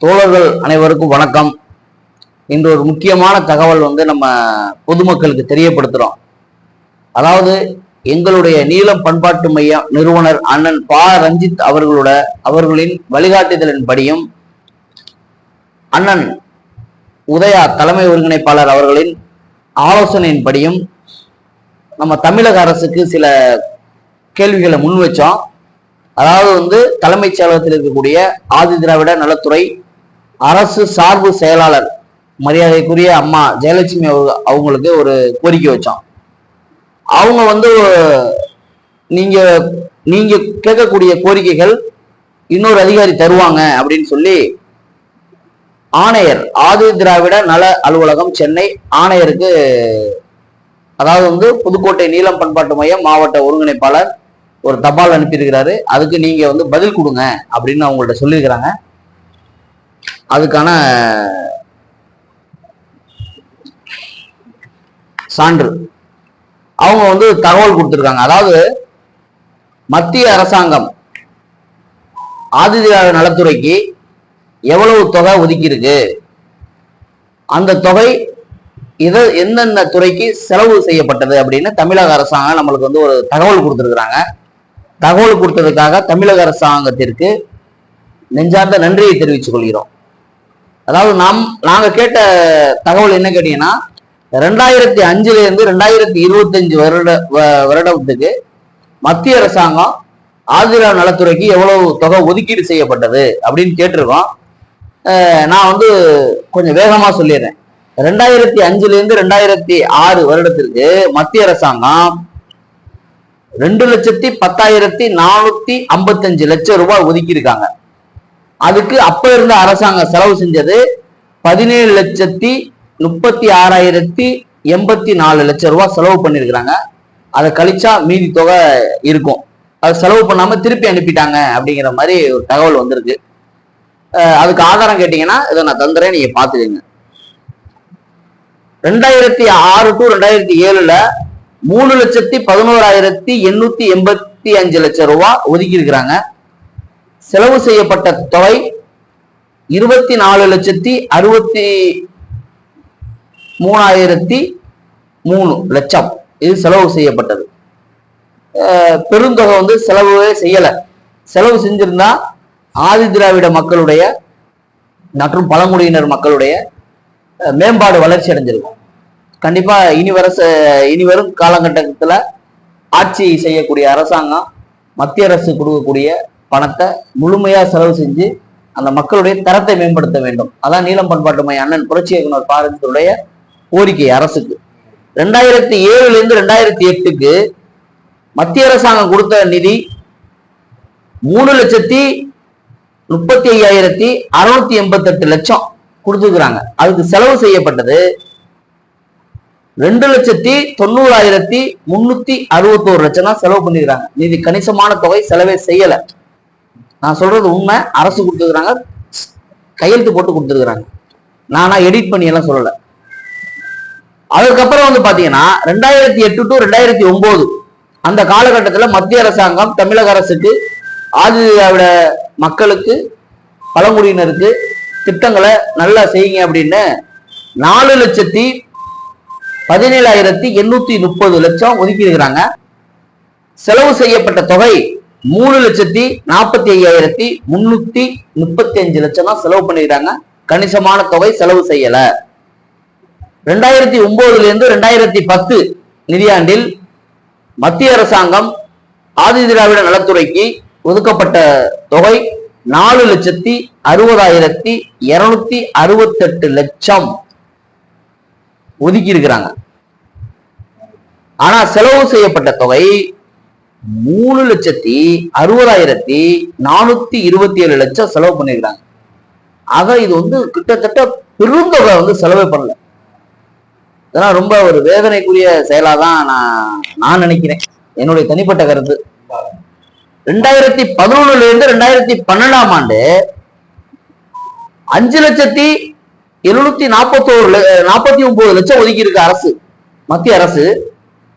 தோழர்கள் அனைவருக்கும் வணக்கம். இன்று ஒரு முக்கியமான தகவல் வந்து நம்ம பொதுமக்களுக்கு தெரியப்படுத்துகிறோம் அதாவது எங்களுடைய நீளம் பண்பாட்டு மையம் நிறுவனர் அண்ணன் பா. ரஞ்சித் அவர்களோட அவர்களின் வழிகாட்டுதலின்படியும் அண்ணன் உதயா தலைமை ஒருங்கிணைப்பாளர் அவர்களின் ஆலோசனையின்படியும் நம்ம தமிழக அரசுக்கு சில கேள்விகளை முன் வச்சோம். அதாவது வந்து தலைமைச் செயலகத்தில் இருக்கக்கூடிய ஆதி திராவிட நலத்துறை அரசு சார்பு செயலாளர் மரியாதைக்குரிய அம்மா ஜெயலட்சுமி அவங்க அவங்களுக்கு ஒரு கோரிக்கை வச்சோம் அவங்க வந்து நீங்க நீங்க கேட்கக்கூடிய கோரிக்கைகள் இன்னொரு அதிகாரி தருவாங்க அப்படின்னு சொல்லி ஆணையர் ஆதி திராவிட நல அலுவலகம் சென்னை ஆணையருக்கு அதாவது வந்து புதுக்கோட்டை நீலம் பண்பாட்டு மையம் மாவட்ட ஒருங்கிணைப்பாளர் ஒரு தபால் அனுப்பியிருக்கிறாரு. அதுக்கு நீங்க வந்து பதில் கொடுங்க அப்படின்னு அவங்கள்ட்ட சொல்லியிருக்கிறாங்க. அதுக்கான சான்று. அவங்க வந்து தகவல் கொடுத்துருக்காங்க. அதாவது மத்திய அரசாங்கம் ஆதிதிராவிட நலத்துறைக்கு எவ்வளவு தொகை ஒதுக்கியிருக்கு? அந்த தொகை இதை எந்தெந்த துறைக்கு செலவு செய்யப்பட்டது அப்படின்னு தமிழக அரசாங்கம் நம்மளுக்கு வந்து ஒரு தகவல் கொடுத்துருக்குறாங்க. தகவல் கொடுத்ததுக்காக தமிழக அரசாங்கத்திற்கு நெஞ்சார்ந்த நன்றியை தெரிவித்துக் கொள்கிறோம். அதாவது நாம் நாங்க கேட்ட தகவல் என்ன கேட்டீங்கன்னா ரெண்டாயிரத்தி அஞ்சுல இருந்து ரெண்டாயிரத்தி இருபத்தஞ்சு வருட வ- வருடத்துக்கு மத்திய அரசாங்கம் ஆதிரா நலத்துறைக்கு எவ்வளவு தொகை ஒதுக்கீடு செய்யப்பட்டது அப்படின்னு கேட்டிருக்கோம். நான் வந்து கொஞ்சம் வேகமா சொல்லிடுறேன். ரெண்டாயிரத்தி அஞ்சுல இருந்து ரெண்டாயிரத்தி ஆறு வருடத்திற்கு மத்திய அரசாங்கம் ரெண்டு லட்சத்தி பத்தாயிரத்தி நானூத்தி ஐம்பத்தஞ்சு லட்சம் ரூபாய் ஒதுக்கியிருக்காங்க. அதுக்கு அப்ப இருந்த அரசாங்கம் செலவு செஞ்சது பதினேழு லட்சத்தி முப்பத்தி ஆறாயிரத்தி எண்பத்தி நாலு லட்சம் ரூபாய் செலவு பண்ணியிருக்கிறாங்க அதை கழிச்சா மீதி தொகை இருக்கும். அது செலவு பண்ணாம திருப்பி அனுப்பிட்டாங்க அப்படிங்கிற மாதிரி ஒரு தகவல் வந்திருக்கு. அதுக்கு ஆதாரம் கேட்டீங்கன்னா இதை நான் தந்துறேன் நீங்க பாத்துக்கங்க ரெண்டாயிரத்தி ஆறு டு ரெண்டாயிரத்தி ஏழுல மூணு லட்சத்தி பதினோராயிரத்தி எண்ணூத்தி எண்பத்தி அஞ்சு லட்சம் ரூபாய் ஒதுக்கி இருக்கிறாங்க செலவு செய்யப்பட்ட தொகை இருபத்தி நாலு லட்சத்தி அறுபத்தி மூணாயிரத்தி மூணு லட்சம். இது செலவு செய்யப்பட்டது. பெருந்தொகை வந்து செலவே செய்யலை. செலவு செஞ்சிருந்தா ஆதி திராவிட மக்களுடைய மற்றும் பழங்குடியினர் மக்களுடைய மேம்பாடு வளர்ச்சி அடைஞ்சிருக்கும். கண்டிப்பா இனி வர இனி வரும் காலகட்டத்தில் ஆட்சி செய்யக்கூடிய அரசாங்கம் மத்திய அரசு கொடுக்கக்கூடிய பணத்தை முழுமையா செலவு செஞ்சு அந்த மக்களுடைய தரத்தை மேம்படுத்த வேண்டும். அதான் நீலம் பண்பாட்டு மைய அண்ணன் புரட்சி இயக்குனர் பாரதியுடைய கோரிக்கை அரசுக்கு. ரெண்டாயிரத்தி ஏழுல இருந்து ரெண்டாயிரத்தி எட்டுக்கு மத்திய அரசாங்கம் கொடுத்த நிதி மூணு லட்சத்தி முப்பத்தி ஐயாயிரத்தி அறுநூத்தி எண்பத்தெட்டு லட்சம் கொடுத்துருக்குறாங்க. அதுக்கு செலவு செய்யப்பட்டது ரெண்டு லட்சத்தி தொண்ணூறாயிரத்தி முன்னூத்தி அறுபத்தோரு லட்சம் தான் செலவு பண்ணிக்கிறாங்க நிதி கணிசமான தொகை செலவே செய்யல. நான் சொல்றது உண்மை. அரசு கொடுத்துருக்குறாங்க. கையெழுத்து போட்டு கொடுத்துருக்குறாங்க. நானா எடிட் பண்ணி எல்லாம் சொல்லல. அதுக்கப்புறம் வந்து பாத்தீங்கன்னா ரெண்டாயிரத்தி எட்டு டு ரெண்டாயிரத்தி ஒன்பது அந்த காலகட்டத்தில் மத்திய அரசாங்கம் தமிழக அரசுக்கு ஆதி திராவிட மக்களுக்கு பழங்குடியினருக்கு திட்டங்களை நல்லா செய்யுங்க அப்படின்னு நாலு லட்சத்தி பதினேழாயிரத்தி எண்ணூத்தி முப்பது லட்சம் ஒதுக்கி இருக்கிறாங்க செலவு செய்யப்பட்ட தொகை மூணு லட்சத்தி நாற்பத்தி ஐயாயிரத்தி முன்னூத்தி முப்பத்தி அஞ்சு லட்சம் தான் செலவு பண்ணிருக்காங்க. கணிசமான தொகை செலவு செய்யல. ரெண்டாயிரத்தி ஒன்பதுல இருந்து ரெண்டாயிரத்தி பத்து நிதியாண்டில் மத்திய அரசாங்கம் ஆதி திராவிட நலத்துறைக்கு ஒதுக்கப்பட்ட தொகை நாலு லட்சத்தி அறுபதாயிரத்தி இருநூத்தி அறுபத்தெட்டு லட்சம் ஒதுக்கி இருக்கிறாங்க ஆனா செலவு செய்யப்பட்ட தொகை மூணு லட்சத்தி அறுபதாயிரத்தி நானூத்தி இருபத்தி ஏழு லட்சம் செலவு பண்ணிருக்காங்க ஆக இது வந்து கிட்டத்தட்ட பெருந்தொகை வந்து செலவே பண்ணல. இதெல்லாம் ரொம்ப ஒரு வேதனைக்குரிய செயலா தான் நான் நான் நினைக்கிறேன். என்னுடைய தனிப்பட்ட கருத்து. ரெண்டாயிரத்தி பதினொன்னுல இருந்து ரெண்டாயிரத்தி பன்னெண்டாம் ஆண்டு அஞ்சு லட்சத்தி எழுநூத்தி நாற்பத்தோரு நாற்பத்தி ஒன்பது லட்சம் ஒதுக்கி இருக்க அரசு மத்திய அரசு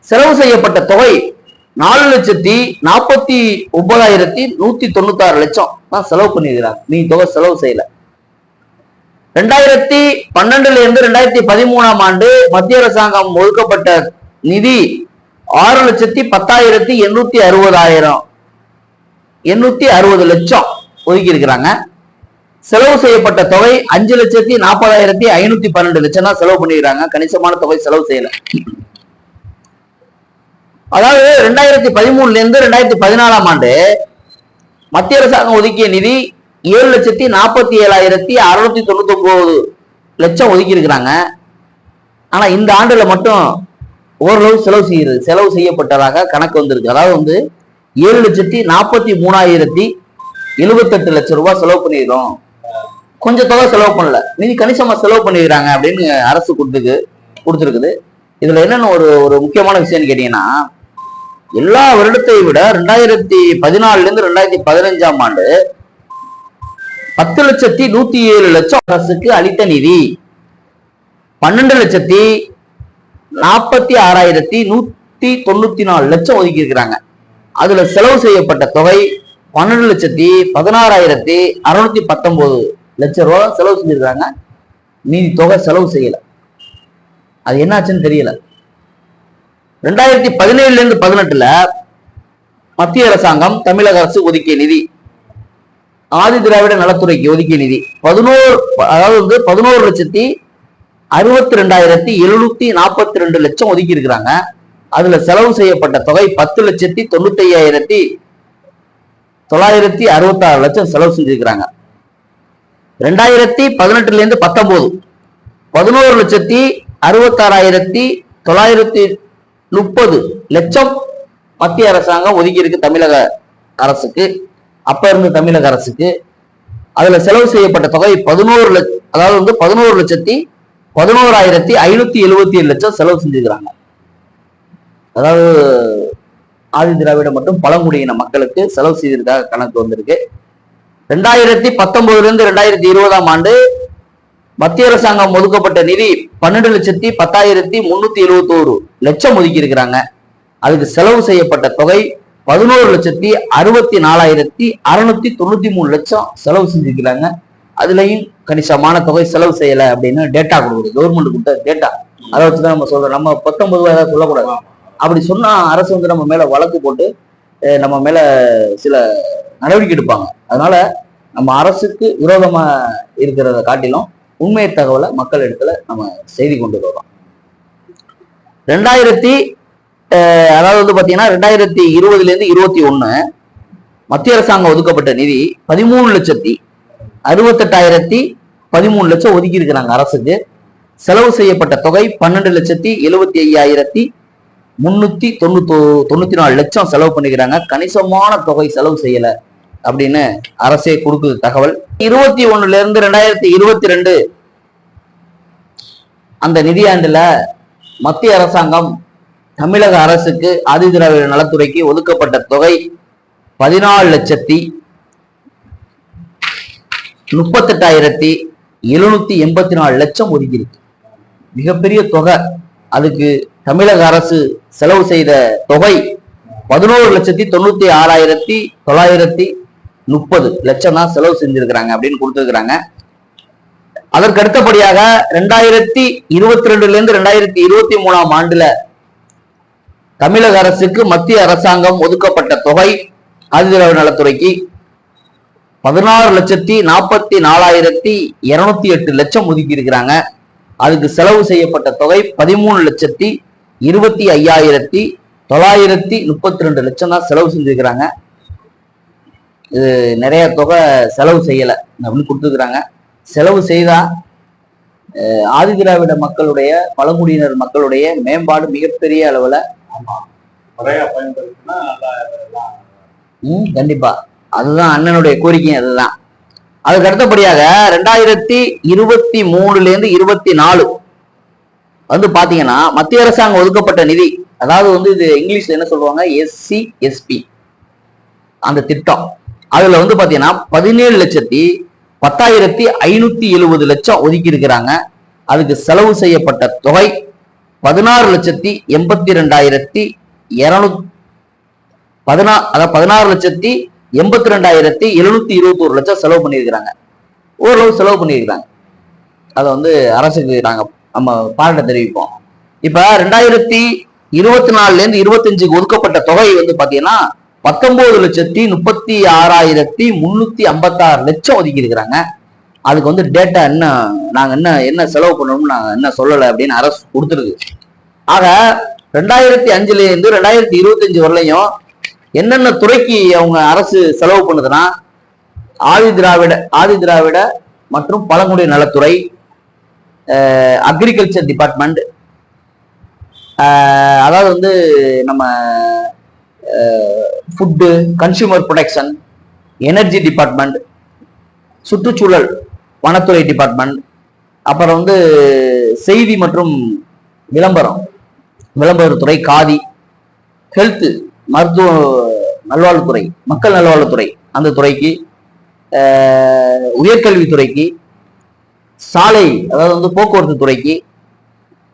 செலவு செய்யப்பட்ட தொகை நாலு லட்சத்தி நாற்பத்தி ஒன்பதாயிரத்தி நூத்தி தொண்ணூத்தாறு லட்சம். தான் செலவு பண்ணியிருக்கிறாங்க நீ தொகை செலவு செய்யல. ரெண்டாயிரத்தி பன்னெண்டுல இருந்து ரெண்டாயிரத்தி பதிமூணாம் ஆண்டு மத்திய அரசாங்கம் ஒதுக்கப்பட்ட நிதி ஆறு லட்சத்தி பத்தாயிரத்தி எண்ணூத்தி அறுபதாயிரம். எண்ணூத்தி அறுபது லட்சம் ஒதுக்கி இருக்கிறாங்க செலவு செய்யப்பட்ட தொகை அஞ்சு லட்சத்தி நாற்பதாயிரத்தி ஐநூத்தி பன்னெண்டு லட்சம் தான் செலவு பண்ணிக்கிறாங்க கணிசமான தொகை செலவு செய்யல. அதாவது ரெண்டாயிரத்தி பதிமூணுல இருந்து ரெண்டாயிரத்தி பதினாலாம் ஆண்டு மத்திய அரசாங்கம் ஒதுக்கிய நிதி ஏழு லட்சத்தி நாற்பத்தி ஏழாயிரத்தி அறுநூத்தி தொண்ணூத்தி ஒன்பது லட்சம் ஒதுக்கி இருக்கிறாங்க ஆனா இந்த ஆண்டுல மட்டும் ஓரளவு செலவு செய்கிறது செலவு செய்யப்பட்டதாக கணக்கு வந்திருக்கு. அதாவது வந்து ஏழு லட்சத்தி நாற்பத்தி மூணாயிரத்தி எழுபத்தெட்டு லட்சம் ரூபாய் செலவு பண்ணிடுறோம் கொஞ்சம் தொகை செலவு பண்ணல. மீதி கணிசமா செலவு பண்ணிடுறாங்க அப்படின்னு அரசு கொடுத்துக்கு கொடுத்துருக்குது. இதுல என்னென்ன ஒரு ஒரு முக்கியமான விஷயம்னு கேட்டீங்கன்னா எல்லா வருடத்தை விட ரெண்டாயிரத்தி பதினாலுல இருந்து ரெண்டாயிரத்தி பதினஞ்சாம் ஆண்டு பத்து லட்சத்தி நூத்தி ஏழு லட்சம் அரசுக்கு அளித்த நிதி. பன்னெண்டு லட்சத்தி நாற்பத்தி ஆறாயிரத்தி நூத்தி தொண்ணூத்தி நாலு லட்சம் ஒதுக்கி இருக்கிறாங்க. அதுல செலவு செய்யப்பட்ட தொகை பன்னெண்டு லட்சத்தி பதினாறாயிரத்தி அறுநூத்தி பத்தொன்பது லட்சம் ரூபா செலவு செஞ்சிருக்காங்க மீதி தொகை செலவு செய்யல. அது என்னாச்சுன்னு தெரியல. ரெண்டாயிரத்தி பதினேழுல இருந்து பதினெட்டுல மத்திய அரசாங்கம் தமிழக அரசு ஒதுக்கிய நிதி. ஆதி திராவிட நலத்துறைக்கு ஒதுக்கிய நிதி. பதினோரு அதாவது வந்து பதினோரு லட்சத்தி அறுபத்தி ரெண்டாயிரத்தி எழுநூத்தி நாற்பத்தி ரெண்டு லட்சம் ஒதுக்கி இருக்கிறாங்க. அதுல செலவு செய்யப்பட்ட தொகை பத்து லட்சத்தி தொண்ணூத்தி ஐயாயிரத்தி தொள்ளாயிரத்தி அறுபத்தாறு லட்சம் செலவு செஞ்சிருக்கிறாங்க. ரெண்டாயிரத்தி பதினெட்டுல இருந்து பத்தொன்பது. பதினோரு லட்சத்தி அறுபத்தாறாயிரத்தி தொள்ளாயிரத்தி முப்பது லட்சம் மத்திய அரசாங்கம் ஒதுக்கி இருக்கு தமிழக அரசுக்கு. அப்ப இருந்த தமிழக அரசுக்கு. அதுல செலவு செய்யப்பட்ட தொகை பதினோரு லட்ச அதாவது வந்து பதினோரு லட்சத்தி பதினோராயிரத்தி ஐநூத்தி எழுபத்தி ஏழு லட்சம் செலவு செஞ்சுக்கிறாங்க அதாவது ஆதி திராவிட மற்றும் பழங்குடியின மக்களுக்கு செலவு செய்திருக்காக கணக்கு வந்திருக்கு. ரெண்டாயிரத்தி பத்தொன்பதுல இருந்து ரெண்டாயிரத்தி இருபதாம் ஆண்டு மத்திய அரசாங்கம் ஒதுக்கப்பட்ட நிதி பன்னெண்டு லட்சத்தி பத்தாயிரத்தி முன்னூத்தி எழுபத்தோரு லட்சம் ஒதுக்கி இருக்கிறாங்க அதுக்கு செலவு செய்யப்பட்ட தொகை பதினோரு லட்சத்தி அறுபத்தி நாலாயிரத்தி அறுநூத்தி தொண்ணூத்தி மூணு லட்சம் செலவு செஞ்சிருக்கிறாங்க. அதுலயும் கணிசமான தொகை செலவு செய்யல அப்படின்னு டேட்டா கொடுக்குது. கவர்மெண்ட் கொடுத்த டேட்டா அதை வச்சுதான் நம்ம சொல்றோம். நம்ம பத்தொன்பது ரூபாய் சொல்லக்கூடாது. அப்படி சொன்னா அரசு வந்து நம்ம மேல வழக்கு போட்டு நம்ம மேல சில நடவடிக்கை எடுப்பாங்க. அதனால நம்ம அரசுக்கு விரோதமா இருக்கிறத காட்டிலும் உண்மை தகவலை மக்கள் இடத்துல நம்ம செய்தி கொண்டு வரோம் ரெண்டாயிரத்தி அதாவது வந்து பார்த்தீங்கன்னா ரெண்டாயிரத்தி இருபதுல இருந்து இருபத்தி ஒன்று மத்திய அரசாங்கம் ஒதுக்கப்பட்ட நிதி பதிமூணு லட்சத்தி அறுபத்தெட்டாயிரத்தி பதிமூணு லட்சம் ஒதுக்கி இருக்கிறாங்க அரசுக்கு. செலவு செய்யப்பட்ட தொகை பன்னெண்டு லட்சத்தி எழுபத்தி ஐயாயிரத்தி முன்னூத்தி தொண்ணூத்தோ தொண்ணூத்தி நாலு லட்சம் செலவு பண்ணிக்கிறாங்க. கணிசமான தொகை செலவு செய்யல அப்படின்னு அரசே கொடுக்குது தகவல். இருபத்தி ஒண்ணுல இருந்து ரெண்டாயிரத்தி இருபத்தி ரெண்டு அந்த நிதியாண்டுல மத்திய அரசாங்கம் தமிழக அரசுக்கு ஆதிதிராவிட நலத்துறைக்கு ஒதுக்கப்பட்ட தொகை பதினாலு லட்சத்தி முப்பத்தெட்டாயிரத்தி எழுநூத்தி எண்பத்தி நாலு லட்சம் ஒதுக்கியிருக்கு. மிகப்பெரிய தொகை. அதுக்கு தமிழக அரசு செலவு செய்த தொகை பதினோரு லட்சத்தி தொண்ணூத்தி ஆறாயிரத்தி தொள்ளாயிரத்தி முப்பது லட்சம் தான் செலவு செஞ்சிருக்கிறாங்க அப்படின்னு கொடுத்துருக்குறாங்க. அதற்கு அடுத்தபடியாக ரெண்டாயிரத்தி இருபத்தி ரெண்டுல இருந்து ரெண்டாயிரத்தி இருபத்தி மூணாம் ஆண்டுல தமிழக அரசுக்கு மத்திய அரசாங்கம் ஒதுக்கப்பட்ட தொகை ஆதிதிராவிட நலத்துறைக்கு பதினாறு லட்சத்தி நாற்பத்தி நாலாயிரத்தி இருநூத்தி எட்டு லட்சம் ஒதுக்கி இருக்கிறாங்க. அதுக்கு செலவு செய்யப்பட்ட தொகை பதிமூணு லட்சத்தி இருபத்தி ஐயாயிரத்தி தொள்ளாயிரத்தி முப்பத்தி ரெண்டு லட்சம் தான் செலவு செஞ்சிருக்கிறாங்க. இது நிறைய தொகை செலவு செய்யலை அப்படின்னு கொடுத்துருக்குறாங்க. செலவு செய்தா அஹ், ஆதிதிராவிட மக்களுடைய பழங்குடியினர் மக்களுடைய மேம்பாடு மிகப்பெரிய அளவுல ம், கண்டிப்பா. அதுதான் அண்ணனுடைய கோரிக்கையும் அதுதான். அதுக்கு அடுத்தபடியாக ரெண்டாயிரத்தி இருபத்தி மூணுல இருந்து இருபத்தி நாலு வந்து பாத்தீங்கன்னா மத்திய அரசாங்கம் ஒதுக்கப்பட்ட நிதி அதாவது வந்து இது இங்கிலீஷ்ல என்ன சொல்லுவாங்க? எஸ்சி எஸ்பி அந்த திட்டம். அதுல வந்து பாத்தீங்கன்னா பதினேழு லட்சத்தி பத்தாயிரத்தி ஐநூத்தி எழுபது லட்சம் ஒதுக்கி இருக்கிறாங்க. அதுக்கு செலவு செய்யப்பட்ட தொகை பதினாறு லட்சத்தி எண்பத்தி ரெண்டாயிரத்தி இருநூத்தி பதினா அதாவது பதினாறு லட்சத்தி எண்பத்தி ரெண்டாயிரத்தி எழுநூத்தி இருபத்தி ஒரு லட்சம் செலவு பண்ணியிருக்கிறாங்க. ஓரளவு செலவு பண்ணியிருக்கிறாங்க. அதை வந்து அரசுக்கு நாங்கள் நம்ம பாராட்ட தெரிவிப்போம். இப்போ ரெண்டாயிரத்தி இருபத்தி நாலுலேருந்து இருபத்தஞ்சுக்கு ஒதுக்கப்பட்ட தொகை வந்து பார்த்தீங்கன்னா பத்தொன்பது லட்சத்தி முப்பத்தி ஆறாயிரத்தி முன்னூத்தி ஐம்பத்தாறு லட்சம் ஒதுக்கி இருக்கிறாங்க. அதுக்கு வந்து டேட்டா என்ன நாங்க என்ன என்ன செலவு பண்ணணும்னு நாங்க என்ன சொல்லலை அப்படின்னு அரசு கொடுத்துருக்கு ஆக ரெண்டாயிரத்தி அஞ்சுல இருந்து ரெண்டாயிரத்தி இருபத்தஞ்சு வரலையும் என்னென்ன துறைக்கு அவங்க அரசு செலவு பண்ணுதுன்னா ஆதி திராவிட ஆதி திராவிட மற்றும் பழங்குடி நலத்துறை அக்ரிகல்ச்சர் டிபார்ட்மெண்ட் அதாவது வந்து நம்ம food consumer protection energy department சுற்றுச்சூழல் வனத்துறை டிபார்ட்மெண்ட் அப்புறம் வந்து செய்தி மற்றும் விளம்பரம் விளம்பரத்துறை காதி ஹெல்த்து மருத்துவ நல்வாழ்வுத்துறை மக்கள் நல்வாழ்வுத்துறை அந்த துறைக்கு உயர்கல்வித்துறைக்கு சாலை அதாவது வந்து போக்குவரத்து துறைக்கு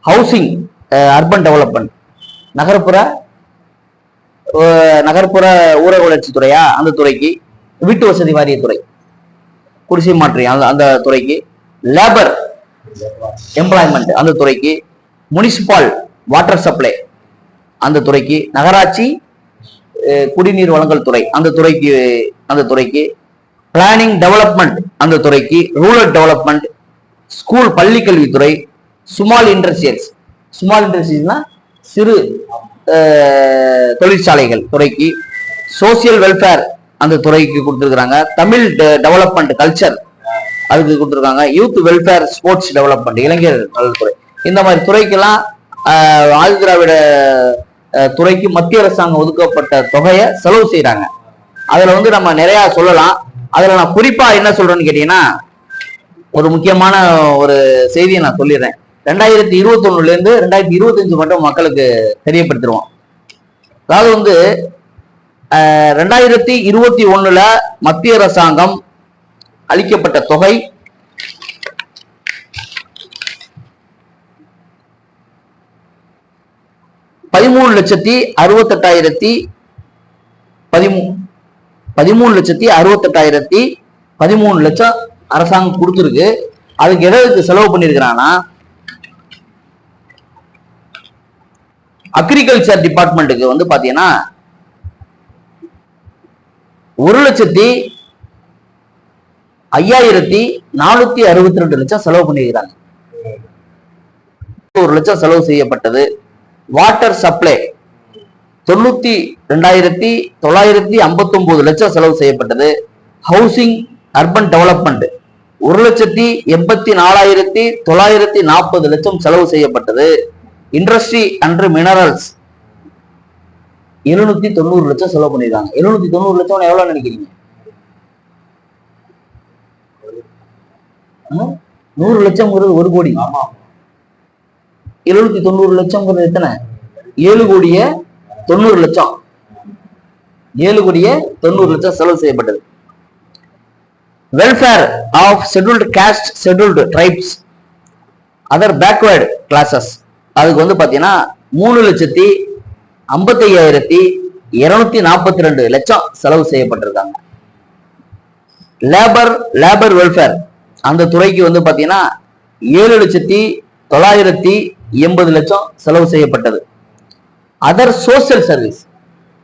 ஹவுசிங் அர்பன் டெவலப்மெண்ட் நகர்ப்புற நகர்ப்புற ஊரக வளர்ச்சி துறையா? அந்த துறைக்கு. வீட்டு வசதி வாரியத்துறை குடிசை மாற்றியம் அந்த அந்த துறைக்கு. லேபர் எம்ப்ளாய்மெண்ட் அந்த துறைக்கு. முனிசிபால் வாட்டர் சப்ளை அந்த துறைக்கு. நகராட்சி குடிநீர் வழங்கல் துறை அந்த துறைக்கு அந்த துறைக்கு. பிளானிங் டெவலப்மெண்ட் அந்த துறைக்கு. ரூரல் டெவலப்மெண்ட் ஸ்கூல் பள்ளி கல்வித்துறை சுமால் இண்டஸ்ட்ரியல்ஸ் சுமால் இண்டஸ்ட்ரீஸ்னா சிறு தொழிற்சாலைகள் துறைக்கு சோசியல் வெல்ஃபேர் அந்த துறைக்கு கொடுத்துருக்குறாங்க. தமிழ் டெவலப்மெண்ட் கல்ச்சர் அதுக்கு கொடுத்துருக்காங்க. யூத் வெல்ஃபேர் ஸ்போர்ட்ஸ் டெவலப்மெண்ட் இளைஞர் நலத்துறை. இந்த மாதிரி துறைக்கெல்லாம் ஆதி திராவிட துறைக்கு மத்திய அரசாங்கம் ஒதுக்கப்பட்ட தொகையை செலவு செய்கிறாங்க அதுல வந்து நம்ம நிறைய சொல்லலாம். அதுல நான் குறிப்பா என்ன சொல்றேன்னு கேட்டீங்கன்னா ஒரு முக்கியமான ஒரு செய்தியை நான் சொல்லிடுறேன். ரெண்டாயிரத்தி இருபத்தி ஒண்ணுல இருந்து ரெண்டாயிரத்தி இருபத்தஞ்சு மட்டும் மக்களுக்கு தெரியப்படுத்திடுவோம். அதாவது வந்து ரெண்டாயிரத்தி இருபத்தி ஒண்ணுல மத்திய அரசாங்கம் அளிக்கப்பட்ட தொகை பதிமூணு லட்சத்தி அறுபத்தெட்டாயிரத்தி பதிமூ பதிமூணு லட்சத்தி அறுபத்தெட்டாயிரத்தி பதிமூணு லட்சம் அரசாங்கம் கொடுத்துருக்கு. அதுக்கு எதற்கு செலவு பண்ணியிருக்கிறான்னா அக்ரிகல்ச்சர் டிபார்ட்மெண்ட்டுக்கு வந்து பாத்தீங்கன்னா ஒரு லட்சத்தி ஐயாயிரத்தி நானூத்தி அறுபத்தி ரெண்டு லட்சம் செலவு பண்ணியிருக்கிறாங்க ஒரு லட்சம் செலவு செய்யப்பட்டது. வாட்டர் சப்ளை தொண்ணூத்தி ரெண்டாயிரத்தி தொள்ளாயிரத்தி ஐம்பத்தி ஒன்பது லட்சம் செலவு செய்யப்பட்டது. ஹவுசிங் அர்பன் டெவலப்மெண்ட் ஒரு லட்சத்தி எண்பத்தி நாலாயிரத்தி தொள்ளாயிரத்தி நாற்பது லட்சம் செலவு செய்யப்பட்டது. இண்டஸ்ட்ரி அண்ட் மினரல்ஸ் எழுநூத்தி தொண்ணூறு லட்சம் செலவு பண்ணிருக்காங்க. எழுநூத்தி தொண்ணூறு லட்சம் எவ்வளவு நினைக்கிறீங்க? நூறு லட்சம்ங்கிறது ஒரு கோடி. எழுநூத்தி தொண்ணூறு லட்சம்ங்கிறது எத்தனை? ஏழு கோடியே தொண்ணூறு லட்சம். ஏழு கோடியே தொண்ணூறு லட்சம் செலவு செய்யப்பட்டது. Welfare of scheduled caste scheduled tribes other backward classes அதுக்கு வந்து பார்த்தீங்கன்னா மூணு லட்சத்தி ஐம்பத்தையாயிரத்தி இருநூத்தி நாற்பத்தி ரெண்டு லட்சம் செலவு செய்யப்பட்டிருக்காங்க. லேபர் லேபர் வெல்ஃபேர் அந்த துறைக்கு வந்து பார்த்தீங்கன்னா ஏழு லட்சத்தி தொள்ளாயிரத்தி எண்பது லட்சம் செலவு செய்யப்பட்டது. அதர் சோசியல் சர்வீஸ்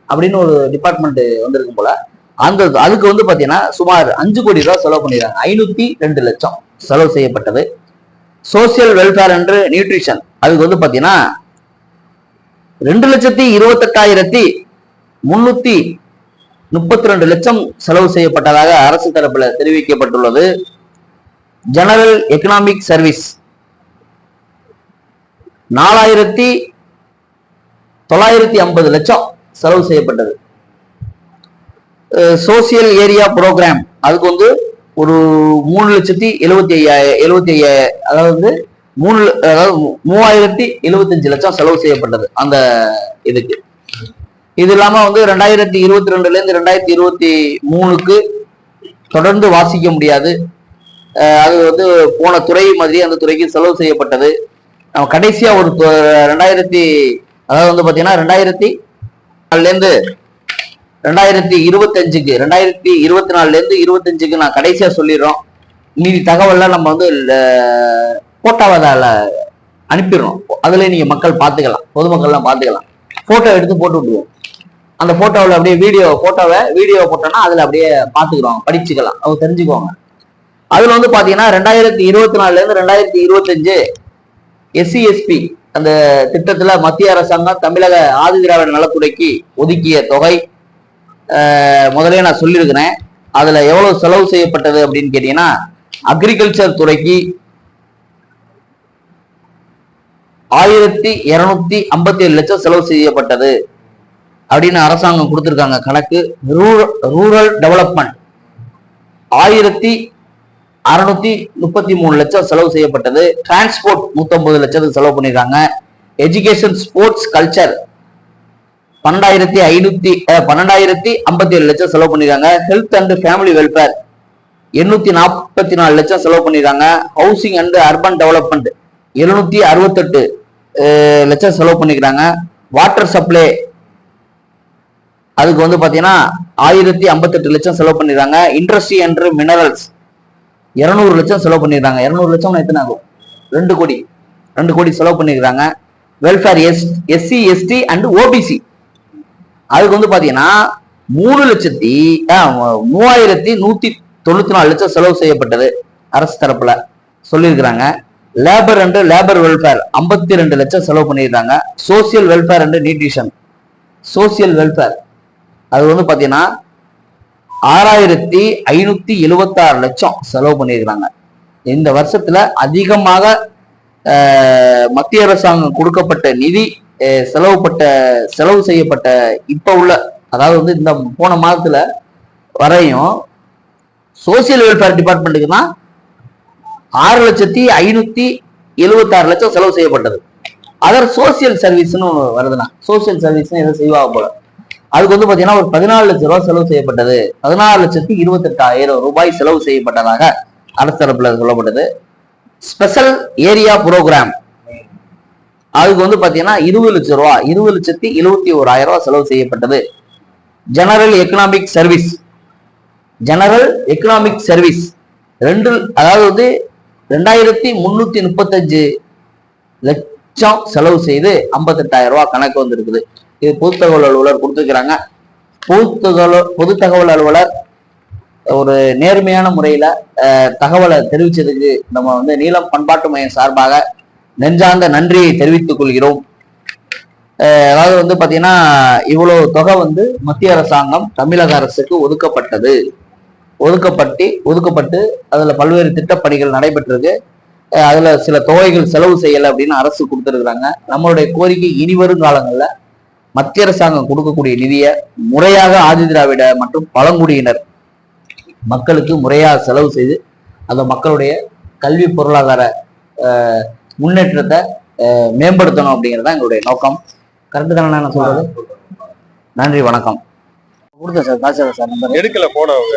அப்படின்னு ஒரு டிபார்ட்மெண்ட் வந்திருக்கும் போல. அந்த அதுக்கு வந்து பார்த்தீங்கன்னா சுமார் அஞ்சு கோடி ரூபாய் செலவு பண்ணிடுறாங்க ஐநூத்தி ரெண்டு லட்சம் செலவு செய்யப்பட்டது. சோசியல் வெல்ஃபேர் அண்ட் நியூட்ரிஷன் அதுக்கு வந்து பாத்தீங்கன்னா ரெண்டு லட்சத்தி இருபத்தெட்டாயிரத்தி முன்னூத்தி முப்பத்தி ரெண்டு லட்சம் செலவு செய்யப்பட்டதாக அரசு தரப்பில் தெரிவிக்கப்பட்டுள்ளது. ஜெனரல் எக்கனாமிக் சர்வீஸ் நாலாயிரத்தி தொள்ளாயிரத்தி ஐம்பது லட்சம் செலவு செய்யப்பட்டது. சோசியல் ஏரியா ப்ரோக்ராம் அதுக்கு வந்து ஒரு மூணு லட்சத்தி எழுபத்தி ஐயாயிரம் எழுபத்தி ஐயாயிரம் அதாவது மூணு அதாவது மூ- மூவாயிரத்தி எழுபத்தஞ்சு லட்சம் செலவு செய்யப்பட்டது அந்த இதுக்கு. இது இல்லாம வந்து ரெண்டாயிரத்தி இருபத்தி ரெண்டுல இருந்து ரெண்டாயிரத்தி இருபத்தி மூணுக்கு தொடர்ந்து வாசிக்க முடியாது. அது வந்து போன துறை மாதிரி அந்த துறைக்கு செலவு செய்யப்பட்டது. நம்ம கடைசியா ஒரு ரெண்டாயிரத்தி அதாவது வந்து பாத்தீங்கன்னா ரெண்டாயிரத்தி நாலுல இருந்து ரெண்டாயிரத்தி இருபத்தஞ்சுக்கு ரெண்டாயிரத்தி இருபத்தி நாலுல இருந்து இருபத்தஞ்சுக்கு நான் கடைசியா சொல்லிடுறோம். மீதி தகவல்லாம் நம்ம வந்து போட்டோவை அதில் அனுப்பிடுறோம். அதுல நீங்க மக்கள் பார்த்துக்கலாம். பொதுமக்கள்லாம் பார்த்துக்கலாம். போட்டோ எடுத்து போட்டு விட்டுருவோம். அந்த போட்டோவில் அப்படியே வீடியோ போட்டோவை வீடியோ போட்டோம்னா அதில் அப்படியே பார்த்துக்கிறோம். படிச்சுக்கலாம். அவங்க தெரிஞ்சுக்குவாங்க. அதில் வந்து பார்த்தீங்கன்னா ரெண்டாயிரத்தி இருபத்தி நாலுலேருந்து ரெண்டாயிரத்தி இருபத்தஞ்சு எஸ்சிஎஸ்பி அந்த திட்டத்தில் மத்திய அரசாங்கம் தமிழக ஆதிதிராவிட நலத்துறைக்கு ஒதுக்கிய தொகை முதலே நான் சொல்லியிருக்கிறேன். அதில் எவ்வளோ செலவு செய்யப்பட்டது அப்படின்னு கேட்டிங்கன்னா அக்ரிகல்ச்சர் துறைக்கு ஆயிரத்தி இருநூத்தி ஐம்பத்தி ஏழு லட்சம் செலவு செய்யப்பட்டது. அப்படின்னு அரசாங்கம் கொடுத்திருக்காங்க. கணக்கு ரூரல் ரூரல் டெவலப்மெண்ட். ஆயிரத்தி அறுநூத்தி முப்பத்தி மூணு லட்சம் செலவு செய்யப்பட்டது. டிரான்ஸ்போர்ட் நூத்தொன்பது லட்சத்துக்கு செலவு பண்ணிருக்காங்க. எஜுகேஷன் ஸ்போர்ட்ஸ் கல்ச்சர் பன்னெண்டாயிரத்தி ஐநூத்தி பன்னெண்டாயிரத்தி ஐம்பத்தி ஏழு லட்சம் செலவு பண்ணிருக்காங்க. ஹெல்த் அண்ட் ஃபேமிலி வெல்ஃபேர் எண்ணூத்தி நாற்பத்தி நாலு லட்சம் செலவு பண்ணிருக்காங்க. ஹவுசிங் அண்ட் அர்பன் டெவலப்மெண்ட் எழுநூத்தி அறுபத்தெட்டு லட்சம் செலவு பண்ணிக்கிறாங்க. வாட்டர் சப்ளை அதுக்கு வந்து பார்த்தீங்கன்னா ஆயிரத்தி ஐம்பத்தெட்டு லட்சம் செலவு பண்ணிடுறாங்க இண்டஸ்ட்ரி அண்ட் மினரல்ஸ் இரநூறு லட்சம் செலவு பண்ணிடுறாங்க இரநூறு லட்சம் எத்தனை ஆகும்? ரெண்டு கோடி. ரெண்டு கோடி செலவு பண்ணிருக்காங்க welfare S SC ST and OBC அதுக்கு வந்து பார்த்தீங்கன்னா மூணு லட்சத்தி மூவாயிரத்தி நூற்றி தொண்ணூற்றி நாலு லட்சம் செலவு செய்யப்பட்டது அரசு தரப்பில். சொல்லியிருக்கிறாங்க. லேபர் அண்டு லேபர் வெல்ஃபேர் ஐம்பத்தி ரெண்டு லட்சம் செலவு பண்ணியிருக்காங்க. Social welfare and nutrition social welfare அது வந்து பார்த்தீங்கன்னா ஆறாயிரத்தி ஐநூத்தி எழுவத்தாறு லட்சம் செலவு பண்ணியிருக்கிறாங்க இந்த வருஷத்துல அதிகமாக மத்திய அரசாங்கம் கொடுக்கப்பட்ட நிதி செலவுப்பட்ட செலவு செய்யப்பட்ட இப்ப உள்ள அதாவது வந்து இந்த போன மாதத்துல வரையும் சோசியல் வெல்ஃபேர் டிபார்ட்மெண்ட்டுக்கு தான் ஆறு லட்சத்தி ஐநூத்தி எழுபத்தாறு லட்சம் செலவு செய்யப்பட்டது. அதர் சோசியல் சர்வீஸ்னு ஒண்ணு வருதுண்ணா. சோசியல் சர்வீஸ்னு எதுவும் செய்வாங்க போல. அதுக்கு வந்து பாத்தீங்கன்னா ஒரு பதினாலு லட்சம் ரூபாய் செலவு செய்யப்பட்டது. பதினாறு லட்சத்தி இருபத்தெட்டாயிரம் ரூபாய் செலவு செய்யப்பட்டதாக அரசு தரப்புல சொல்லப்பட்டது. ஸ்பெஷல் ஏரியா புரோகிராம் அதுக்கு வந்து பாத்தீங்கன்னா இருபது லட்சம் ரூபாய் இருபது லட்சத்தி எழுபத்தி ஓராயிரம் ரூபாய் செலவு செய்யப்பட்டது. General economic service general economic service ரெண்டு அதாவது வந்து ரெண்டாயிரத்தி முன்னூத்தி முப்பத்தஞ்சு லட்சம் செலவு செய்து ஐம்பத்தெட்டாயிரம் ரூபாய் கணக்கு வந்திருக்குது. இது பொது தகவல் அலுவலர் கொடுத்துருக்கிறாங்க. பொது தகவல் பொது தகவல் அலுவலர் ஒரு நேர்மையான முறையில தகவலை தெரிவிச்சதுக்கு நம்ம வந்து நீலம் பண்பாட்டு மையம் சார்பாக நெஞ்சார்ந்த நன்றியை தெரிவித்துக் கொள்கிறோம். அதாவது வந்து பாத்தீங்கன்னா இவ்வளவு தொகை வந்து மத்திய அரசாங்கம் தமிழக அரசுக்கு ஒதுக்கப்பட்டது. ஒதுக்கப்பட்டு ஒதுக்கப்பட்டு அதுல பல்வேறு திட்டப்பணிகள் நடைபெற்றிருக்கு. அதுல சில தொகைகள் செலவு செய்யல அப்படின்னு அரசு கொடுத்திருக்கிறாங்க. நம்மளுடைய கோரிக்கை இனி வரும் காலங்கள்ல மத்திய அரசாங்கம் கொடுக்கக்கூடிய நிதியை முறையாக ஆதிதிராவிட மற்றும் பழங்குடியினர் மக்களுக்கு முறையாக செலவு செய்து அந்த மக்களுடைய கல்வி பொருளாதார முன்னேற்றத்தை அஹ், மேம்படுத்தணும் அப்படிங்கிறது தான் எங்களுடைய நோக்கம். கரெக்டு தானே நான் சொல்றது? நன்றி வணக்கம். கொடுத்தேன் சார் காசு சார் நம்பர் எடுக்கல போன அவங்க.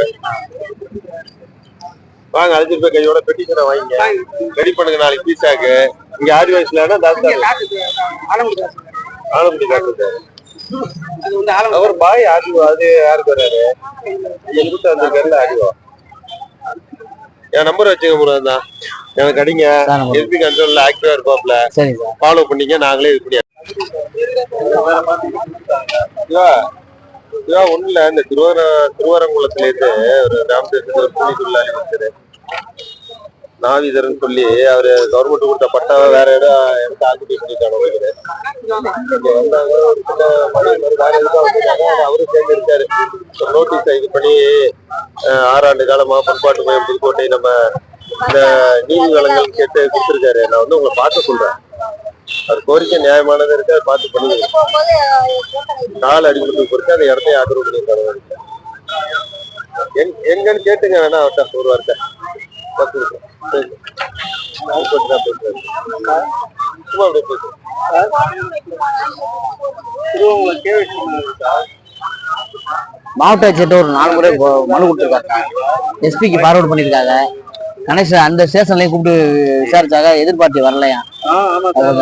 வாங்க அழைச்சிட்டு போய் கையோட பெட்டிஷனை வாங்கிங்க. ரெடி பண்ணுங்க நாளைக்கு பீஸாக்கு இங்க ஆறு வயசுலன்னா டாக்டர் ஆலங்குடி டாக்டர் அவர் பாய் ஆடிவோ அது யாருக்கு வர்றாரு எங்கிட்ட வந்திருக்காருல ஆடிவோ என் நம்பர் வச்சுங்க முருகன் தான் எனக்கு அடிங்க. எஸ்பி கண்ட்ரோல்ல ஆக்டிவா இருப்பாப்ல. ஃபாலோ பண்ணீங்க நாங்களே இது பண்ணி சிவா ஒண்ணு இல்ல. இந்த திருவர திருவரங்குளத்துல இருந்து ஒரு ராமதேசத்துல ஒரு கூலி தொழிலாளி வந்தாரு நாவிதர்னு சொல்லி அவரு கவர்மெண்ட் கொடுத்த பட்டாவை வேற இடம் எடுத்து ஆக்குபை பண்ணிட்டாங்க நினைக்கிறேன். இங்க வந்தாங்க ஒரு சின்ன மணி வேற எதுக்கோ வந்திருக்காங்க அவரும் சேர்ந்து இருக்காரு. நோட்டீஸ் இது பண்ணி அஹ், ஆறாண்டு காலமா பண்பாட்டு மையம் புதுக்கோட்டை நம்ம இந்த நீதி வளங்கள் கேட்டு கொடுத்துருக்காரு. நான் வந்து உங்களை பார்க்க சொல்றேன். அது கோரிக்கை நியாயமானது இருக்கு அதை பார்த்து பண்ணுங்க. கால் அடிபட்டு பொறுத்து அந்த இடத்தையும் ஆதரவு பண்ணியிருக்காங்க எங் எங்கன்னு கேட்டுங்க வேணா அவர்கிட்ட ஒரு வார்த்தை. பேசுறேன். சும்மா அப்படியே. மாவட்ட ஆட்சியர்கிட்ட ஒரு நாலு முறை மனு கொடுத்துருக்காங்க. எஸ்பிக்கு ஃபார்வர்ட் பண்ணியிருக்காங்க. கணேஷ் அந்த ஸ்டேஷன்லயும் கூப்பிட்டு விசாரிச்சாங்க எதிர்பார்த்து வரலையா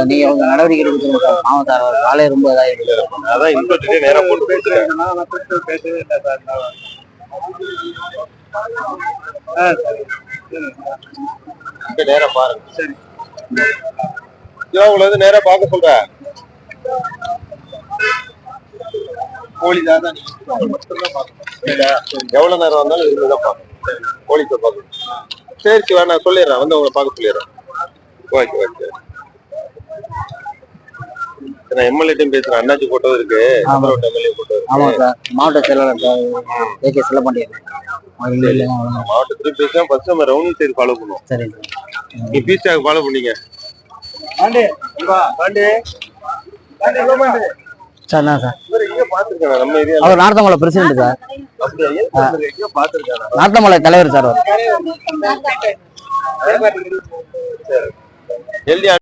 நீங்க உங்க நடவடிக்கை எடுக்கணும். சார் ஆமாம் சார் அவர் காலையே ரொம்ப இதாகிடுது அதான் இன்ஸ்பெக்டரே நேரா போட்டு பேசுறேன். இங்க நேரா பாருங்க. சரி. உங்களை வந்து நேரா பார்க்க சொல்றேன். கோழி தான் எவ்வளவு நேரம் வந்தாலும் இருந்துதான் பார்க்கணும். கோழித்தை பார்க்கணும். சரி சிவா நான் சொல்லிடுறேன். வந்து உங்களை பார்க்க சொல்லிடுறேன். Okay okay. நான் எம்எல்ஏட்டையும் பேசுறேன். அண்ணாச்சி போட்டோ இருக்கு. ஆமா. எம்எல்ஏ போட்டோ ஆமாம் சார். மாவட்ட செயலாளர் சார் மாவட்டத்துக்கு பேசினா ஃபர்ஸ்ட் நம்ம சைடு ஃபாலோ பண்ணுவோம். சரி நீ பீஸ்டாக் ஃபாலோ பண்ணீங்க. Sir sir. இவர் எங்க பாத்துருக்கேன் நம்ம ஏரியால? அவர் நார்த்தமலை பிரசிடண்ட் சார். தலைவர் சார் அவர்.